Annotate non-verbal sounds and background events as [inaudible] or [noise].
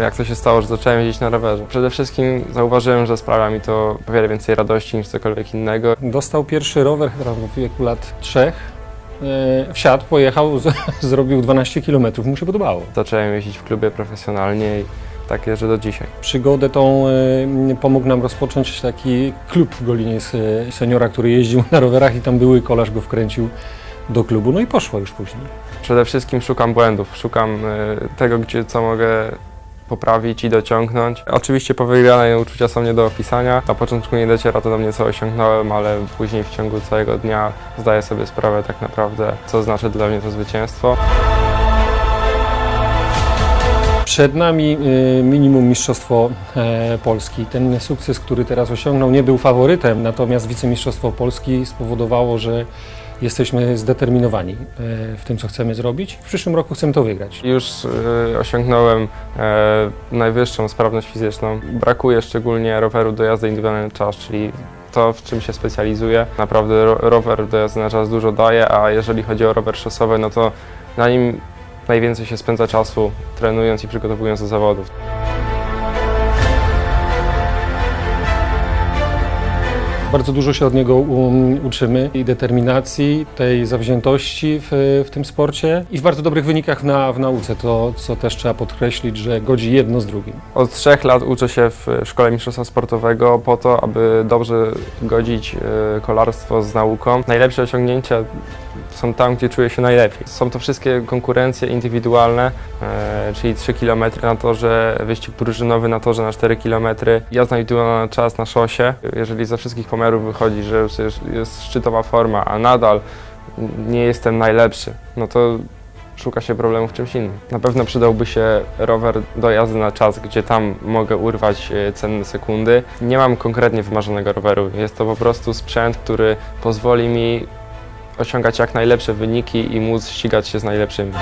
jak to się stało, że zacząłem jeździć na rowerze. Przede wszystkim zauważyłem, że sprawia mi to o wiele więcej radości niż cokolwiek innego. Dostał pierwszy rower chyba w wieku lat trzech. E, Wsiadł, pojechał, z, [laughs] zrobił 12 km. Mu się podobało. Zacząłem jeździć w klubie profesjonalnie i tak jeżdżę do dzisiaj. Przygodę tą e, pomógł nam rozpocząć taki klub w Golinie z e, seniora, który jeździł na rowerach i tam były kolarz go wkręcił do klubu. No i poszło już później. Przede wszystkim szukam błędów, szukam y, tego, gdzie co mogę poprawić i dociągnąć. Oczywiście po wygranej uczucia są nie do opisania. Na początku nie dociera to do mnie, co osiągnąłem, ale później w ciągu całego dnia zdaję sobie sprawę tak naprawdę, co znaczy dla mnie to zwycięstwo. Przed nami y, minimum Mistrzostwo e, Polski. Ten sukces, który teraz osiągnął, nie był faworytem, natomiast wicemistrzostwo Polski spowodowało, że jesteśmy zdeterminowani e, w tym, co chcemy zrobić. W przyszłym roku chcemy to wygrać. Już y, osiągnąłem e, najwyższą sprawność fizyczną. Brakuje szczególnie roweru do jazdy indywidualnej czas, czyli to, w czym się specjalizuję. Naprawdę ro, rower do jazdy na czas dużo daje, a jeżeli chodzi o rower szosowy, no to na nim najwięcej się spędza czasu trenując i przygotowując do zawodów. Bardzo dużo się od niego um, uczymy i determinacji, tej zawziętości w, w tym sporcie i w bardzo dobrych wynikach na, w nauce, to co też trzeba podkreślić, że godzi jedno z drugim. Od trzech lat uczę się w Szkole Mistrzostwa Sportowego po to, aby dobrze godzić e, kolarstwo z nauką. Najlepsze osiągnięcia są tam, gdzie czuję się najlepiej. Są to wszystkie konkurencje indywidualne, e, czyli 3 km na torze, wyścig drużynowy na torze na 4 km, jazda indywidualna na czas na szosie. Jeżeli ze wszystkich pomiarów wychodzi, że jest szczytowa forma, a nadal nie jestem najlepszy, no to szuka się problemów w czymś innym. Na pewno przydałby się rower do jazdy na czas, gdzie tam mogę urwać e, cenne sekundy. Nie mam konkretnie wymarzonego roweru. Jest to po prostu sprzęt, który pozwoli mi osiągać jak najlepsze wyniki i móc ścigać się z najlepszymi.